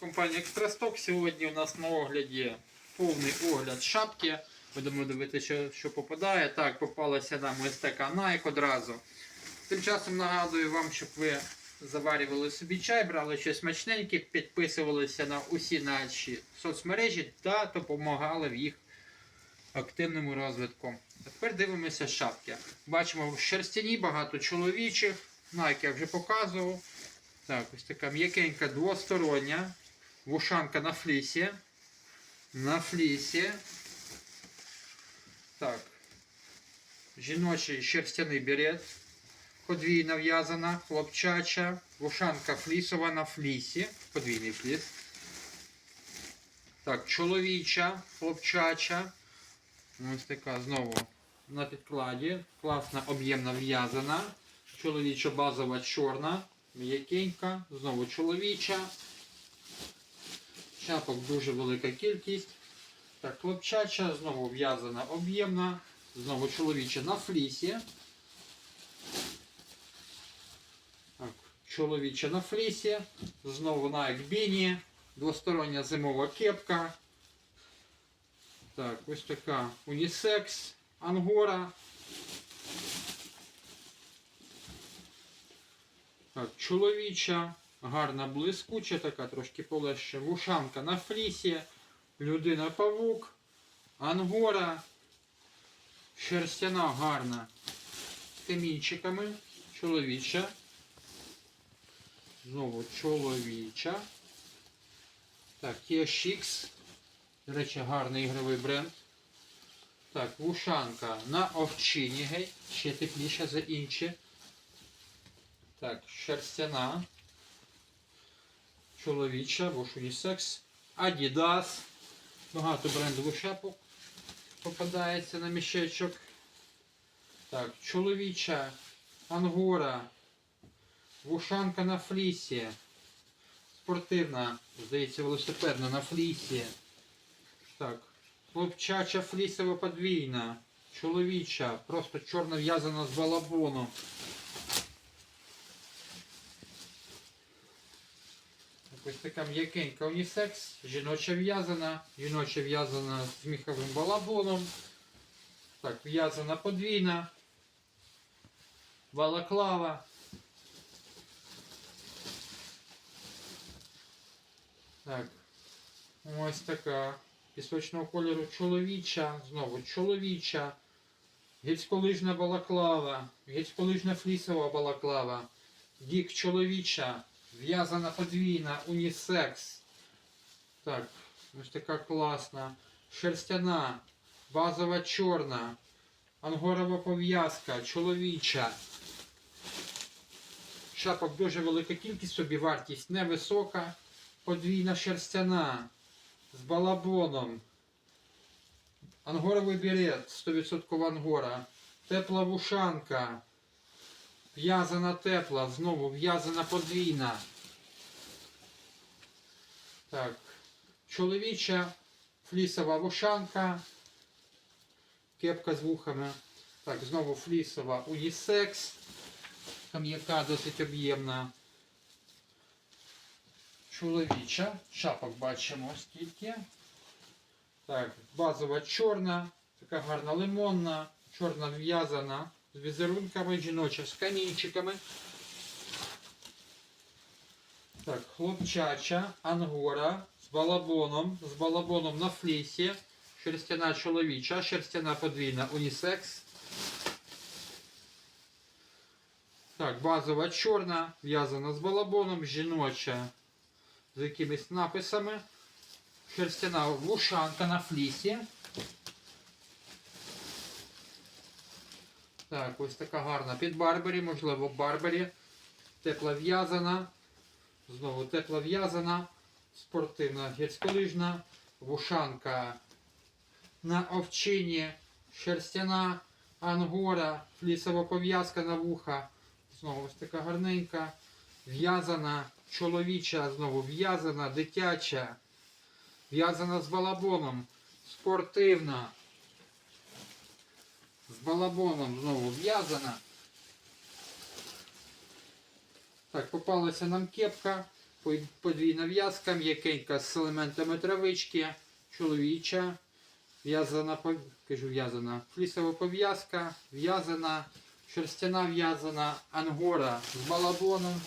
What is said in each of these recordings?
Компанія Екстрасток. Сьогодні у нас на огляді повний огляд шапки. Будемо дивитися, що, що попадає. Так, попалася нам ось така Nike одразу. Тим часом нагадую вам, щоб ви заварювали собі чай, брали щось смачненьке, підписувалися на усі наші соцмережі та допомагали в їх активному розвитку. А тепер дивимося шапки. Бачимо в шерстяні багато чоловічих. Nike я вже показував. Так, ось така м'якенька двостороння. Вушанка на флісі. На флісі. Так. Жіночий шерстяний берет. Подвійна в'язана, хлопчача. Вушанка флісова на флісі. Подвійний фліс. Так, чоловіча, хлопчача. Ось така знову на підкладі. Класна об'ємна в'язана. Чоловіча базова чорна. М'якенька. Знову чоловіча. Шапок дуже велика кількість. Так, хлопчача, знову в'язана об'ємна. Знову чоловіча на флісі. Так, чоловіча на флісі. Знову Nike Beanie. Двостороння зимова кепка. Так, ось така унісекс, ангора. Так, чоловіча, гарна блискуча, така трошки полегше. Вушанка на флісі, людина павук, ангора, шерстяна гарна камінчиками, чоловіча. Знову чоловіча. Так, T-Shix. До речі, гарний ігровий бренд. Так, вушанка на овчині, гей, ще тепліша за інші. Так, шерстяна. Чоловіча, Bosch Unisex. Adidas. Багато брендових шапок попадається на мішечок. Так, чоловіча, ангора, вушанка на флісі. Спортивна, здається, велосипедна на флісі. Так, хлопчача флісова подвійна. Чоловіча, просто чорна в'язана з балабоном. Ось така м'якенька унісекс, жіноча в'язана, жіноча в'язана з міховим балабоном. Так, в'язана подвійна. Балаклава. Так. Ось така. Пісочного кольору чоловіча. Знову чоловіча. Гірськолижна балаклава. Гірськолижна флісова балаклава. Дік чоловіча. В'язана подвійна, унісекс. Так, ось така класна. Шерстяна, базова чорна, ангорова пов'язка, чоловіча. Шапок дуже велика кількість, собі вартість невисока. Подвійна шерстяна з балабоном. Ангоровий берет, 100% ангора. Тепла вушанка. В'язана тепла, знову в'язана подвійна. Так. Чоловіча флісова вушанка. Кепка з вухами. Так, знову флісова унісекс. Кам'яка досить об'ємна. Чоловіча. Шапок бачимо скільки. Так, базова чорна, така гарна лимонна, чорна в'язана з візерунками, жіноча з камінчиками. Так, хлопчача, ангора з балабоном, з балабоном на флісі, шерстяна чоловіча, шерстяна подвійна унісекс. Так, базова чорна, в'язана з балабоном, жіноча з якимись написами. Шерстяна вушанка на флісі. Так, ось така гарна під Барбері, можливо, Барбері. Тепла в'язана. Знову тепла в'язана. Спортивна гірськолижна. Вушанка на овчині. Шерстяна ангора. Флісова пов'язка на вуха. Знову ось така гарненька. В'язана, чоловіча, знову в'язана, дитяча. В'язана з балабоном. Спортивна. З балабоном знову в'язана. Так, попалася нам кепка. Подвійна в'язка, м'якенька з елементами травички, чоловіча, в'язана, кажу в'язана, флісова пов'язка, в'язана, шерстяна в'язана, ангора з балабоном.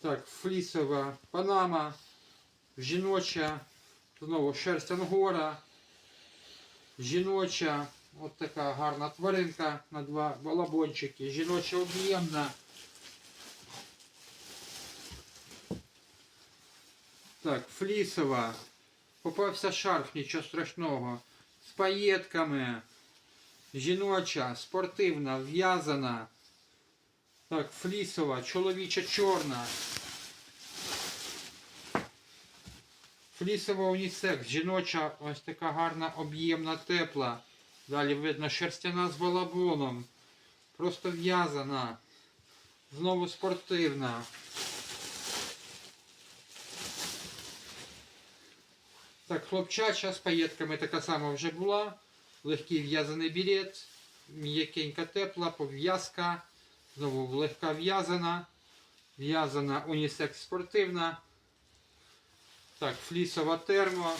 Так, флісова панама, жіноча, знову шерсть ангора, жіноча, от така гарна тваринка на два балабончики, жіноча об'ємна. Так, флісова. Попався шарф, нічого страшного. З паєтками. Жіноча, спортивна, в'язана. Так, флісова, чоловіча чорна. Флісова унісекс, жіноча, ось така гарна, об'ємна, тепла. Далі видно шерстяна з балабоном. Просто в'язана. Знову спортивна. Так, хлопчача з паєтками така сама вже була. Легкий в'язаний білет, м'якенька тепла, пов'язка. Знову легка в'язана. В'язана унісекс спортивна. Так, флісова термо.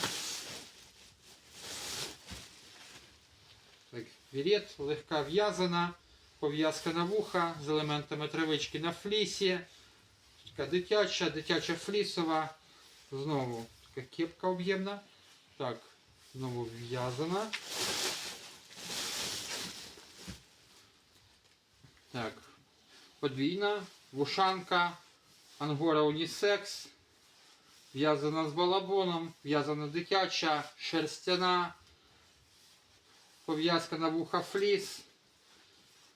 Білет, легка в'язана. Пов'язка на вуха з елементами травички на флісі. Така дитяча, дитяча флісова. Знову така кепка об'ємна. Так, знову в'язана. Так, подвійна, вушанка, ангора унісекс, в'язана з балабоном, в'язана дитяча, шерстяна, пов'язка на вуха фліс,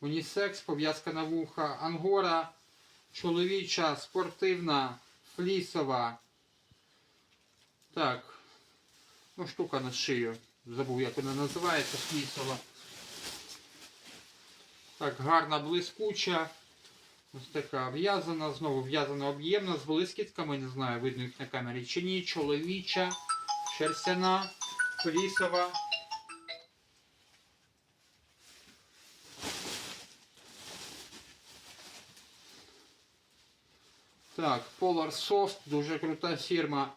унісекс, пов'язка на вуха ангора, чоловіча, спортивна, флісова. Так, ну штука на шию. Забув, як вона називається, флісова. Так, гарна блискуча. Ось така в'язана, знову в'язана об'ємна з блискітками, не знаю, видно їх на камері чи ні. Чоловіча, шерстяна, флісова. Так, Polar Soft, дуже крута фірма.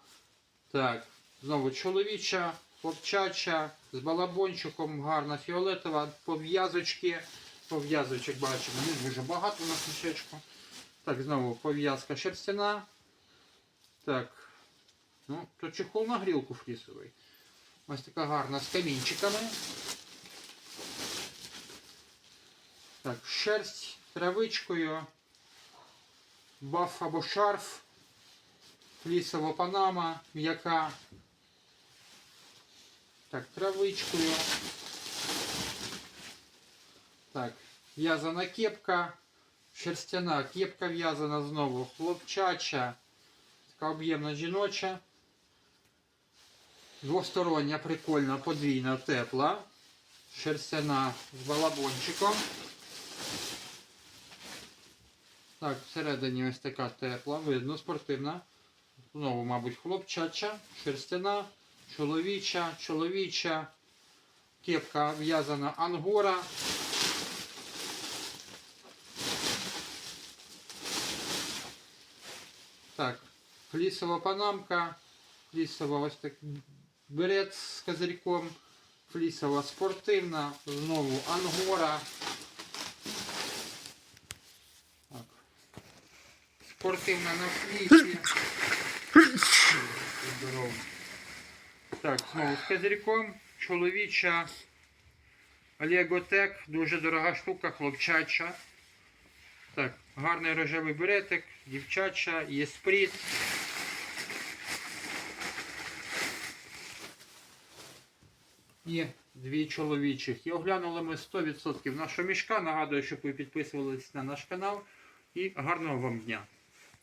Так, знову чоловіча, хлопчача, з балабончиком, гарна фіолетова, пов'язочки. Пов'язочок бачимо, дуже багато на мішечку. Так, знову пов'язка шерстяна. Так. Ну, то чехол на грілку флісовий. Ось така гарна з камінчиками. Так, шерсть травичкою. Баф або шарф. Флісова панама, м'яка. Так, травичкою. Так, в'язана кепка, шерстяна кепка в'язана знову, хлопчача, така об'ємна жіноча. Двостороння, прикольна, подвійна, тепла. Шерстяна з балабончиком. Так, всередині ось така тепла, видно, спортивна. Знову, мабуть, хлопчача, шерстяна, чоловіча, чоловіча. Кепка в'язана ангора. Так, флісова панамка, флісова ось так берет з козирьком, флісова спортивна, знову ангора. Спортивна на флісі. Здорово. Так, знову з козирьком, чоловіча. Олеготек, дуже дорога штука, хлопчача. Так, гарний рожевий беретик, дівчача, є сприт. Є дві чоловічих. І оглянули ми 100% нашого мішка. Нагадую, щоб ви підписувались на наш канал. І гарного вам дня!